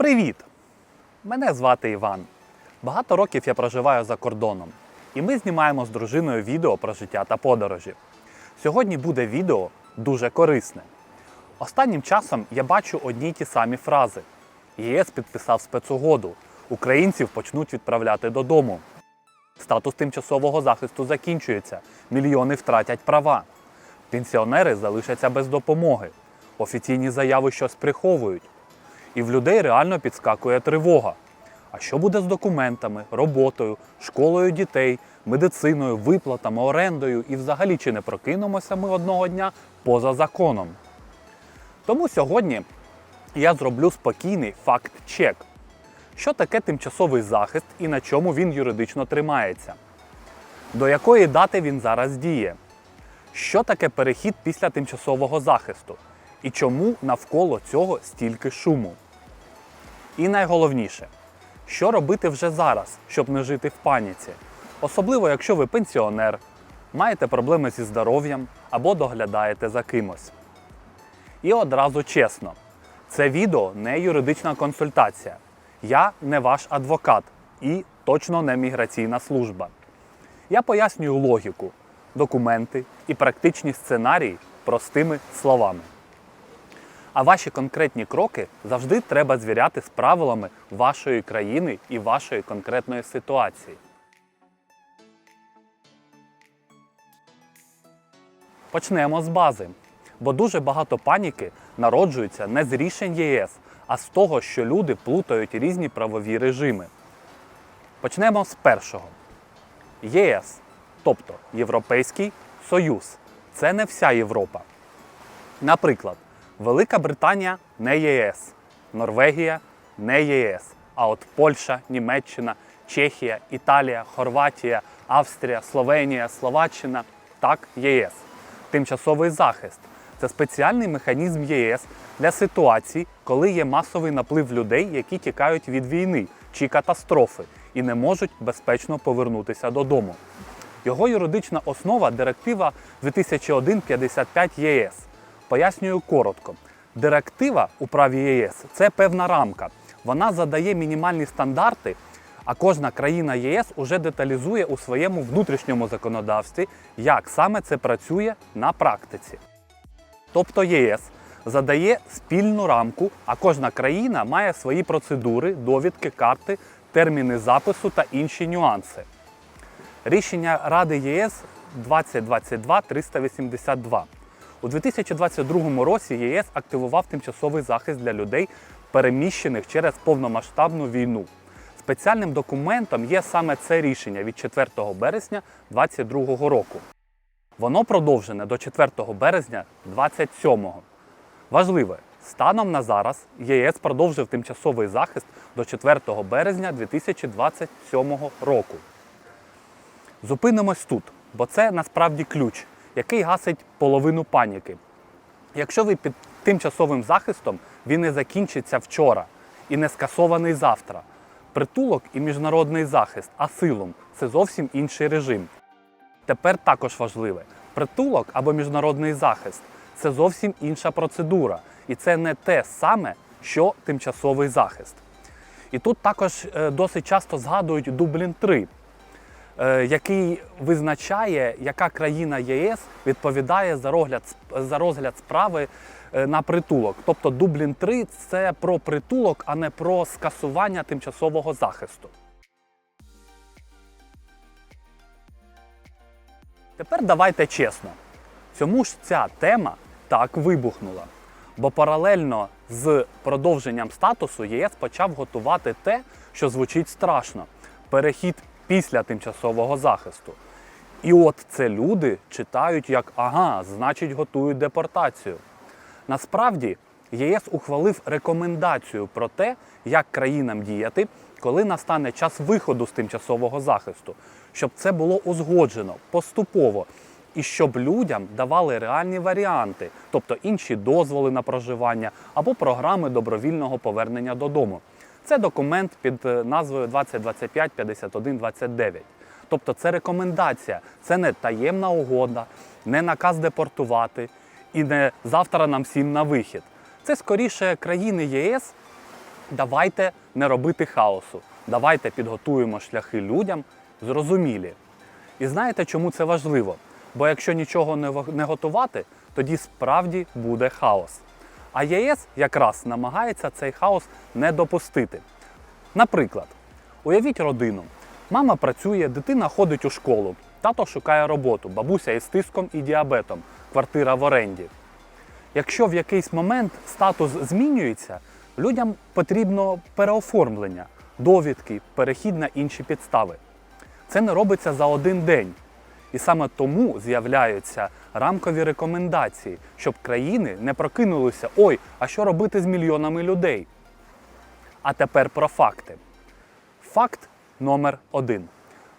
Привіт! Мене звати Іван. Багато років я проживаю за кордоном, і ми знімаємо з дружиною відео про життя та подорожі. Сьогодні буде відео дуже корисне. Останнім часом я бачу одні й ті самі фрази. ЄС підписав спецугоду. Українців почнуть відправляти додому. Статус тимчасового захисту закінчується. Мільйони втратять права. Пенсіонери залишаться без допомоги. Офіційні заяви щось приховують. І в людей реально підскакує тривога. А що буде з документами, роботою, школою дітей, медициною, виплатами, орендою і взагалі чи не прокинемося ми одного дня поза законом? Тому сьогодні я зроблю спокійний факт-чек. Що таке тимчасовий захист і на чому він юридично тримається? До якої дати він зараз діє? Що таке перехід після тимчасового захисту? І чому навколо цього стільки шуму? І найголовніше, що робити вже зараз, щоб не жити в паніці? Особливо, якщо ви пенсіонер, маєте проблеми зі здоров'ям або доглядаєте за кимось. І одразу чесно, це відео не юридична консультація. Я не ваш адвокат і точно не міграційна служба. Я пояснюю логіку, документи і практичні сценарії простими словами. А ваші конкретні кроки завжди треба звіряти з правилами вашої країни і вашої конкретної ситуації. Почнемо з бази. Бо дуже багато паніки народжується не з рішень ЄС, а з того, що люди плутають різні правові режими. Почнемо з першого. ЄС, тобто Європейський Союз. Це не вся Європа. Наприклад, Велика Британія не ЄС, Норвегія не ЄС. А от Польща, Німеччина, Чехія, Італія, Хорватія, Австрія, Словенія, Словаччина так ЄС. Тимчасовий захист це спеціальний механізм ЄС для ситуацій, коли є масовий наплив людей, які тікають від війни чи катастрофи і не можуть безпечно повернутися додому. Його юридична основа директива 2001-55 ЄС. Пояснюю коротко. Директива у праві ЄС це певна рамка. Вона задає мінімальні стандарти, а кожна країна ЄС уже деталізує у своєму внутрішньому законодавстві, як саме це працює на практиці. Тобто ЄС задає спільну рамку, а кожна країна має свої процедури, довідки, карти, терміни запису та інші нюанси. Рішення Ради ЄС 2022-382. У 2022 році ЄС активував тимчасовий захист для людей, переміщених через повномасштабну війну. Спеціальним документом є саме це рішення від 4 березня 2022 року. Воно продовжене до 4 березня 27-го. Важливе, станом на зараз ЄС продовжив тимчасовий захист до 4 березня 2027 року. Зупинимось тут, бо це насправді ключ, який гасить половину паніки. Якщо ви під тимчасовим захистом, він не закінчиться вчора і не скасований завтра. Притулок і міжнародний захист, асилум це зовсім інший режим. Тепер також важливе: притулок або міжнародний захист це зовсім інша процедура, і це не те саме, що тимчасовий захист. І тут також е, досить часто згадують Дублін 3 е, який визначає, яка країна ЄС відповідає за розгляд, за розгляд справи е, на притулок. Тобто Дублін 3 це про притулок, а не про скасування тимчасового захисту. Тепер давайте чесно. Чому ж ця тема так вибухнула? Бо паралельно з продовженням статусу ЄС почав готувати те, що звучить страшно перехід після тимчасового захисту. І от це люди читають як ага, значить, готують депортацію. Насправді, ЄС ухвалив рекомендацію про те, як країнам діяти, коли настане час виходу з тимчасового захисту, щоб це було узгоджено поступово і щоб людям давали реальні варіанти, тобто інші дозволи на проживання або програми добровільного повернення додому. Це документ під е, назвою 2025 51 29. Тобто це рекомендація, це не таємна угода, не наказ депортувати і не завтра нам всім на вихід. Це скоріше країни ЄС Давайте не робити хаосу. Давайте підготуємо шляхи людям зрозумілі. І знаєте, чому це важливо? Бо якщо нічого не готувати, тоді справді буде хаос. А ЄС якраз намагається цей хаос не допустити. Наприклад, уявіть родину. Мама працює, дитина ходить у школу, тато шукає роботу, бабуся із тиском і діабетом, квартира в оренді. Якщо в якийсь момент статус змінюється, людям потрібно переоформлення, довідки, перехід на інші підстави. Це не робиться за один день. І саме тому з'являються рамкові рекомендації, щоб країни не прокинулися: ой, а що робити з мільйонами людей? А тепер про факти. Факт номер один.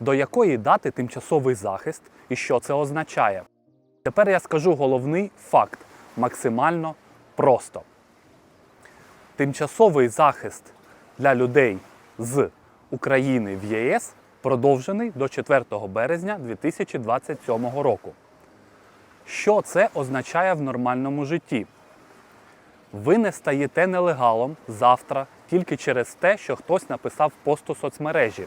До якої дати тимчасовий захист і що це означає? Тепер я скажу головний факт максимально просто. Тимчасовий захист для людей з України в ЄС продовжений до 4 березня 2027 року. Що це означає в нормальному житті? Ви не стаєте нелегалом завтра тільки через те, що хтось написав пост у соцмережі.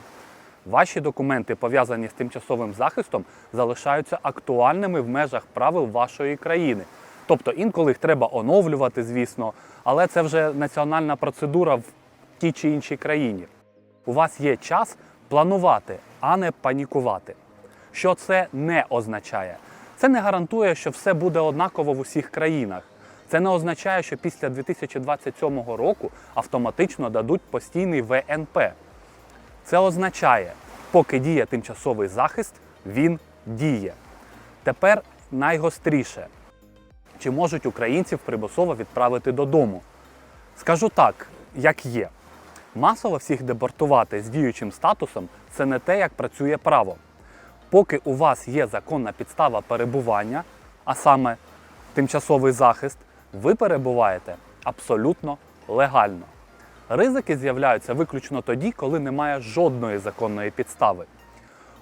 Ваші документи, пов'язані з тимчасовим захистом, залишаються актуальними в межах правил вашої країни. Тобто інколи їх треба оновлювати, звісно, але це вже національна процедура в тій чи іншій країні. У вас є час планувати, а не панікувати. Що це не означає? Це не гарантує, що все буде однаково в усіх країнах. Це не означає, що після 2027 року автоматично дадуть постійний ВНП. Це означає, поки діє тимчасовий захист, він діє. Тепер найгостріше. Чи можуть українців примусово відправити додому? Скажу так, як є. Масово всіх депортувати з діючим статусом це не те, як працює право. Поки у вас є законна підстава перебування, а саме тимчасовий захист, ви перебуваєте абсолютно легально. Ризики з'являються виключно тоді, коли немає жодної законної підстави.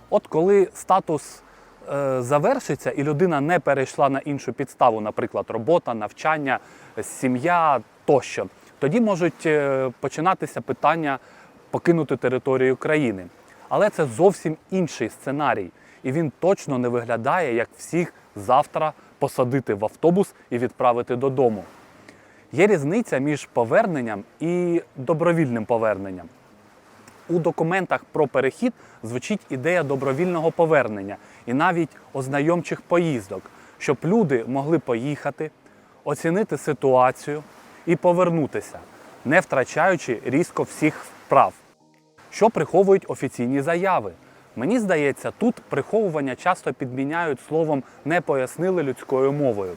От коли статус е, завершиться і людина не перейшла на іншу підставу, наприклад, робота, навчання, сім'я тощо, тоді можуть е, починатися питання покинути територію країни. Але це зовсім інший сценарій, і він точно не виглядає, як всіх завтра посадити в автобус і відправити додому. Є різниця між поверненням і добровільним поверненням. У документах про перехід звучить ідея добровільного повернення і навіть ознайомчих поїздок, щоб люди могли поїхати, оцінити ситуацію і повернутися, не втрачаючи різко всіх прав. Що приховують офіційні заяви? Мені здається, тут приховування часто підміняють словом не пояснили людською мовою.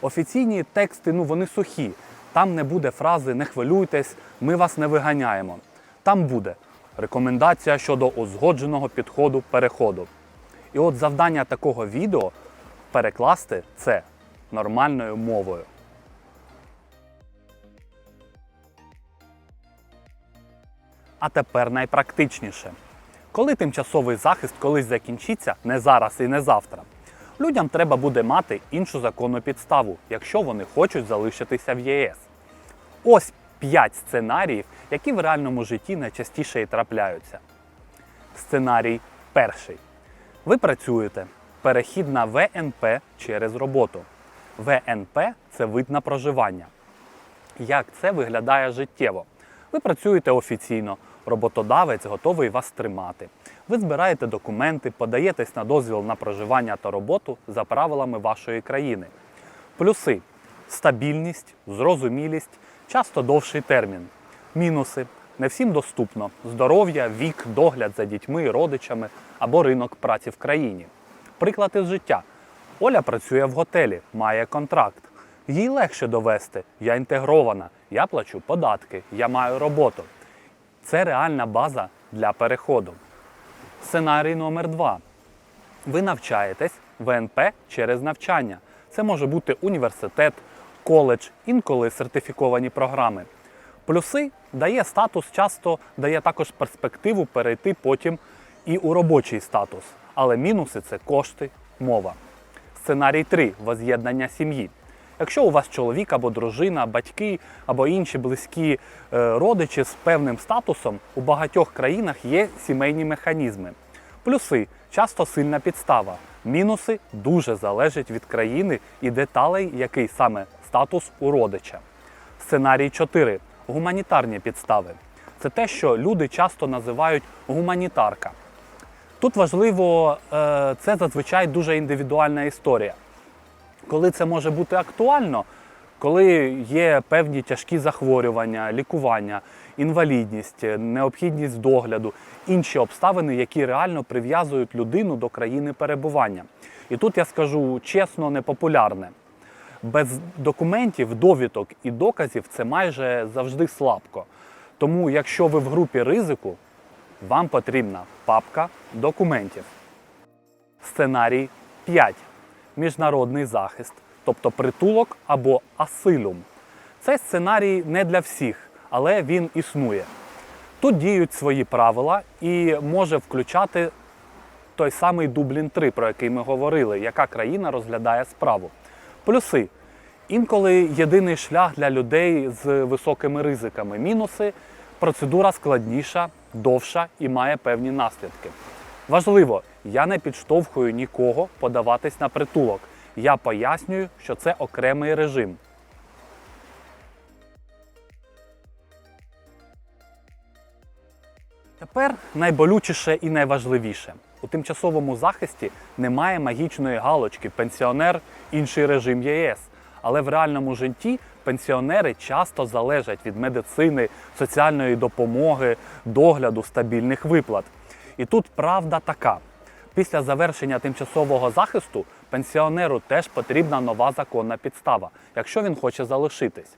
Офіційні тексти ну вони сухі. Там не буде фрази не хвилюйтесь, ми вас не виганяємо. Там буде рекомендація щодо узгодженого підходу переходу. І от завдання такого відео перекласти це нормальною мовою. А тепер найпрактичніше. Коли тимчасовий захист колись закінчиться, не зараз і не завтра, людям треба буде мати іншу законну підставу, якщо вони хочуть залишитися в ЄС. Ось 5 сценаріїв, які в реальному житті найчастіше і трапляються. Сценарій перший. Ви працюєте. Перехід на ВНП через роботу. ВНП це вид на проживання. Як це виглядає життєво? Ви працюєте офіційно, роботодавець готовий вас тримати. Ви збираєте документи, подаєтесь на дозвіл на проживання та роботу за правилами вашої країни. Плюси стабільність, зрозумілість, часто довший термін. Мінуси не всім доступно здоров'я, вік, догляд за дітьми, родичами або ринок праці в країні. Приклад із життя. Оля працює в готелі, має контракт. Їй легше довести. Я інтегрована, я плачу податки, я маю роботу. Це реальна база для переходу. Сценарій номер два. Ви навчаєтесь ВНП через навчання. Це може бути університет, коледж, інколи сертифіковані програми. Плюси дає статус, часто дає також перспективу перейти потім і у робочий статус. Але мінуси це кошти, мова. Сценарій 3 воз'єднання сім'ї. Якщо у вас чоловік або дружина, батьки або інші близькі е, родичі з певним статусом, у багатьох країнах є сімейні механізми. Плюси часто сильна підстава. Мінуси дуже залежать від країни і деталей, який саме статус у родича. Сценарій 4. Гуманітарні підстави. Це те, що люди часто називають гуманітарка. Тут важливо, е, це зазвичай дуже індивідуальна історія. Коли це може бути актуально, коли є певні тяжкі захворювання, лікування, інвалідність, необхідність догляду, інші обставини, які реально прив'язують людину до країни перебування. І тут я скажу чесно, непопулярне. Без документів, довідок і доказів це майже завжди слабко. Тому, якщо ви в групі ризику, вам потрібна папка документів. Сценарій 5. Міжнародний захист, тобто притулок або асилум. Цей сценарій не для всіх, але він існує. Тут діють свої правила і може включати той самий Дублін 3, про який ми говорили, яка країна розглядає справу. Плюси. Інколи єдиний шлях для людей з високими ризиками. Мінуси процедура складніша, довша і має певні наслідки. Важливо, я не підштовхую нікого подаватись на притулок. Я пояснюю, що це окремий режим. Тепер найболючіше і найважливіше. У тимчасовому захисті немає магічної галочки пенсіонер інший режим ЄС. Але в реальному житті пенсіонери часто залежать від медицини, соціальної допомоги, догляду, стабільних виплат. І тут правда така: після завершення тимчасового захисту пенсіонеру теж потрібна нова законна підстава, якщо він хоче залишитись.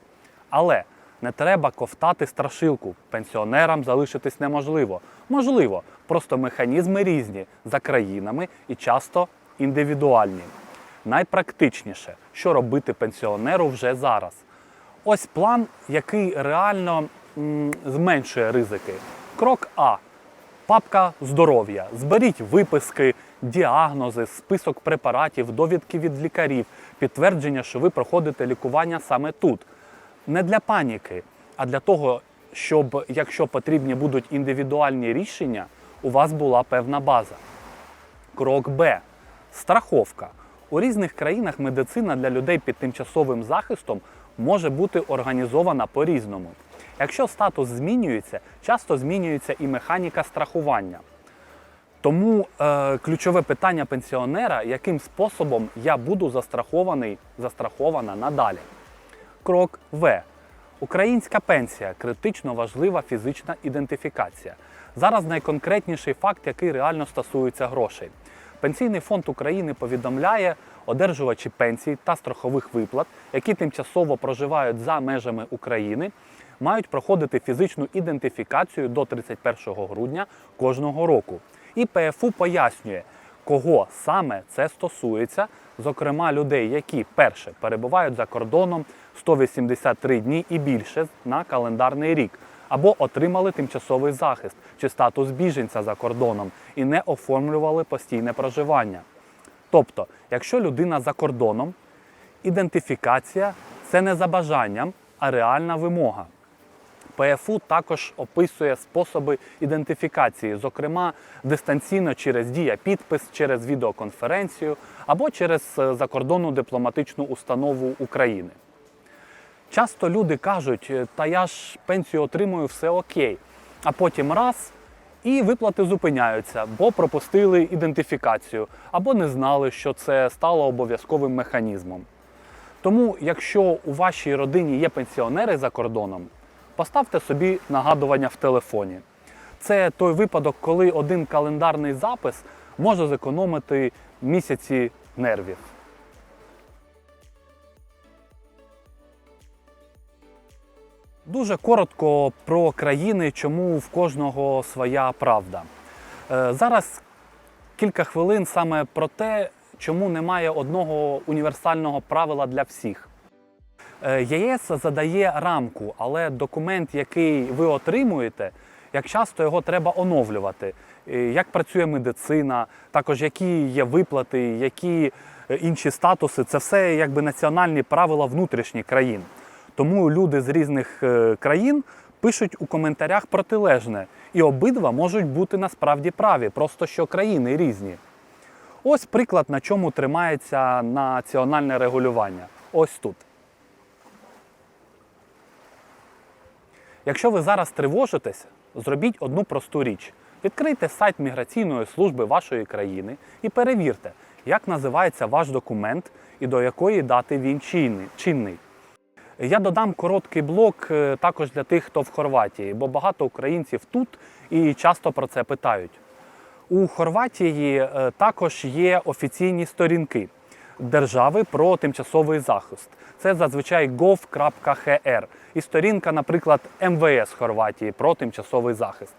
Але не треба ковтати страшилку. Пенсіонерам залишитись неможливо. Можливо, просто механізми різні за країнами і часто індивідуальні. Найпрактичніше, що робити пенсіонеру вже зараз. Ось план, який реально м, зменшує ризики. Крок А. Папка здоров'я. Зберіть виписки, діагнози, список препаратів, довідки від лікарів, підтвердження, що ви проходите лікування саме тут. Не для паніки, а для того, щоб, якщо потрібні будуть індивідуальні рішення, у вас була певна база. Крок Б. Страховка. У різних країнах медицина для людей під тимчасовим захистом може бути організована по-різному. Якщо статус змінюється, часто змінюється і механіка страхування. Тому е, ключове питання пенсіонера, яким способом я буду застрахований, застрахована надалі. Крок В. Українська пенсія критично важлива фізична ідентифікація. Зараз найконкретніший факт, який реально стосується грошей. Пенсійний фонд України повідомляє одержувачі пенсій та страхових виплат, які тимчасово проживають за межами України, мають проходити фізичну ідентифікацію до 31 грудня кожного року. І ПФУ пояснює, кого саме це стосується, зокрема людей, які перше перебувають за кордоном 183 дні і більше на календарний рік, або отримали тимчасовий захист чи статус біженця за кордоном і не оформлювали постійне проживання. Тобто, якщо людина за кордоном, ідентифікація це не за бажанням, а реальна вимога. ПФУ також описує способи ідентифікації, зокрема дистанційно через дія підпис, через відеоконференцію або через е, закордонну дипломатичну установу України. Часто люди кажуть, «Е, та я ж пенсію отримую, все окей. А потім раз і виплати зупиняються, бо пропустили ідентифікацію, або не знали, що це стало обов'язковим механізмом. Тому, якщо у вашій родині є пенсіонери за кордоном, поставте собі нагадування в телефоні. Це той випадок, коли один календарний запис може зекономити місяці нервів. Дуже коротко про країни, чому в кожного своя правда. Е, Зараз кілька хвилин саме про те, чому немає одного універсального правила для всіх. Е, ЄС задає рамку, але документ, який ви отримуєте, як часто його треба оновлювати, як працює медицина, також які є виплати, які е, інші статуси це все якби національні правила внутрішніх країн. Тому люди з різних е, країн пишуть у коментарях протилежне, і обидва можуть бути насправді праві, просто що країни різні. Ось приклад, на чому тримається національне регулювання. Ось тут. Якщо ви зараз тривожитесь, зробіть одну просту річ. Відкрийте сайт міграційної служби вашої країни і перевірте, як називається ваш документ і до якої дати він чинний-. Я додам короткий блок е, також для тих, хто в Хорватії, бо багато українців тут і часто про це питають. У Хорватії е, також є офіційні сторінки держави про тимчасовий захист. Це зазвичай gov.hr і сторінка, наприклад, МВС Хорватії про тимчасовий захист.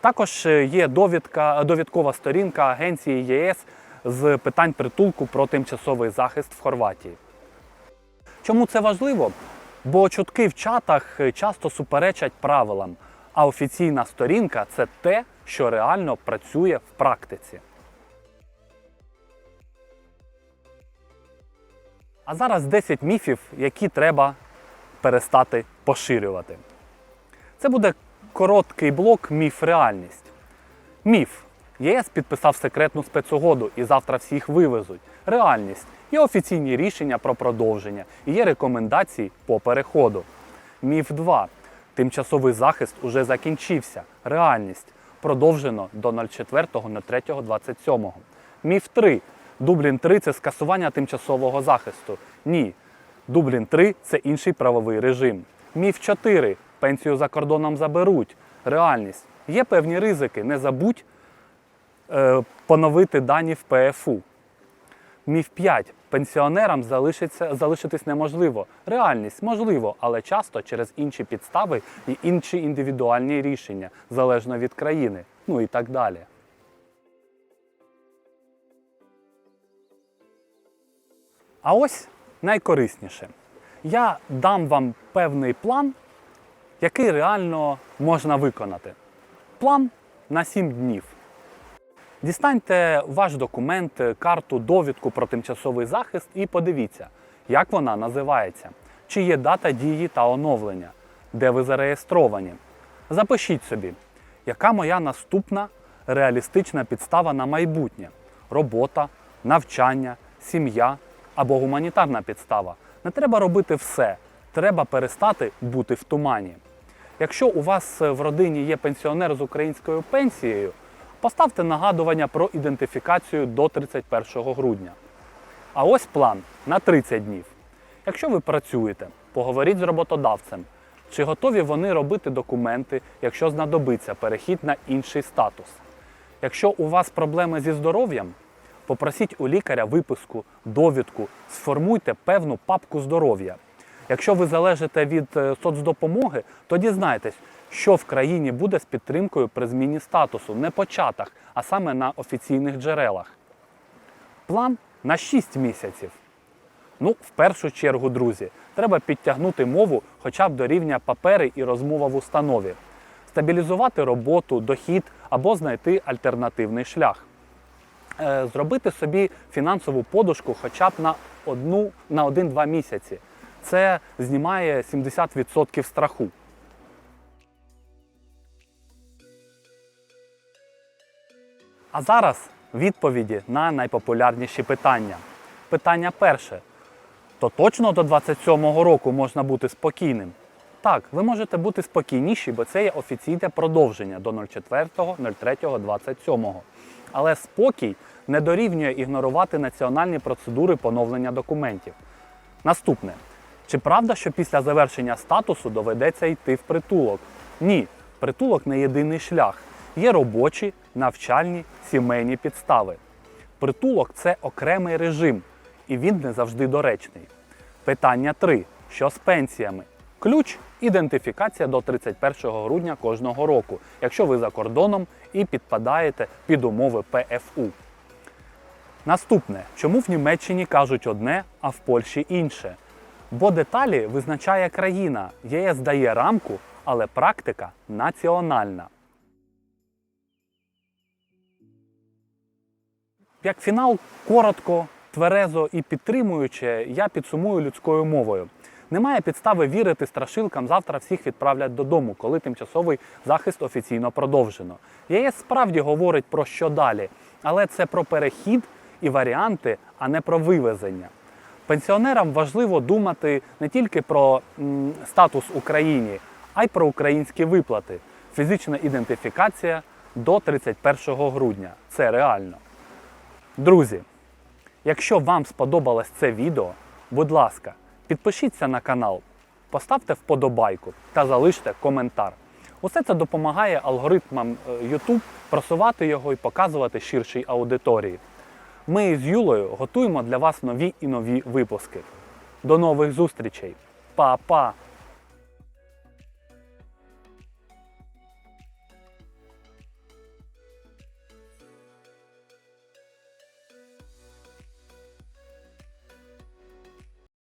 Також е, є довідка, довідкова сторінка Агенції ЄС з питань притулку про тимчасовий захист в Хорватії. Чому це важливо? Бо чутки в чатах е, часто суперечать правилам, а офіційна сторінка це те, що реально працює в практиці. А зараз 10 міфів, які треба перестати поширювати. Це буде короткий блок міф реальність. Міф. ЄС підписав секретну спецугоду і завтра всіх вивезуть. Реальність. Є офіційні рішення про продовження і є рекомендації по переходу. Міф 2. Тимчасовий захист уже закінчився. Реальність. Продовжено до 04.03.27. Міф 3. Дублін 3 це скасування тимчасового захисту. Ні. Дублін 3 це інший правовий режим. Міф 4. Пенсію за кордоном заберуть. Реальність. Є певні ризики. Не забудь е, поновити дані в ПФУ. Міф 5. Пенсіонерам залишитись неможливо. Реальність можливо, але часто через інші підстави і інші індивідуальні рішення, залежно від країни. Ну і так далі. А ось найкорисніше. Я дам вам певний план, який реально можна виконати. План на 7 днів. Дістаньте ваш документ, карту, довідку про тимчасовий захист і подивіться, як вона називається, чи є дата дії та оновлення, де ви зареєстровані. Запишіть собі, яка моя наступна реалістична підстава на майбутнє: робота, навчання, сім'я або гуманітарна підстава. Не треба робити все, треба перестати бути в тумані. Якщо у вас в родині є пенсіонер з українською пенсією, поставте нагадування про ідентифікацію до 31 грудня. А ось план на 30 днів. Якщо ви працюєте, поговоріть з роботодавцем, чи готові вони робити документи, якщо знадобиться перехід на інший статус. Якщо у вас проблеми зі здоров'ям, попросіть у лікаря виписку, довідку, сформуйте певну папку здоров'я. Якщо ви залежите від е, соцдопомоги, то дізнайтесь, що в країні буде з підтримкою при зміні статусу не по чатах, а саме на офіційних джерелах. План на 6 місяців. Ну, в першу чергу, друзі, треба підтягнути мову хоча б до рівня папери і розмова в установі, стабілізувати роботу, дохід або знайти альтернативний шлях. Е, Зробити собі фінансову подушку хоча б на одну на 1-2 місяці. Це знімає 70% страху. А зараз відповіді на найпопулярніші питання. Питання перше. То точно до 27-го року можна бути спокійним? Так, ви можете бути спокійніші, бо це є офіційне продовження до 04.03.27. Але спокій не дорівнює ігнорувати національні процедури поновлення документів. Наступне. Чи правда, що після завершення статусу доведеться йти в притулок? Ні, притулок не єдиний шлях. Є робочі, навчальні, сімейні підстави. Притулок це окремий режим, і він не завжди доречний. Питання 3. Що з пенсіями? Ключ ідентифікація до 31 грудня кожного року, якщо ви за кордоном і підпадаєте під умови ПФУ. Наступне, чому в Німеччині кажуть одне, а в Польщі інше? Бо деталі визначає країна, ЄС дає рамку, але практика національна. Як фінал, коротко, тверезо і підтримуюче, я підсумую людською мовою. Немає підстави вірити страшилкам, завтра всіх відправлять додому, коли тимчасовий захист офіційно продовжено. ЄС справді говорить про що далі, але це про перехід і варіанти, а не про вивезення. Пенсіонерам важливо думати не тільки про м, статус Україні, а й про українські виплати. Фізична ідентифікація до 31 грудня. Це реально. Друзі, якщо вам сподобалось це відео, будь ласка, підпишіться на канал, поставте вподобайку та залиште коментар. Усе це допомагає алгоритмам е, YouTube просувати його і показувати ширшій аудиторії. Ми з Юлею готуємо для вас нові і нові випуски. До нових зустрічей. Па-па!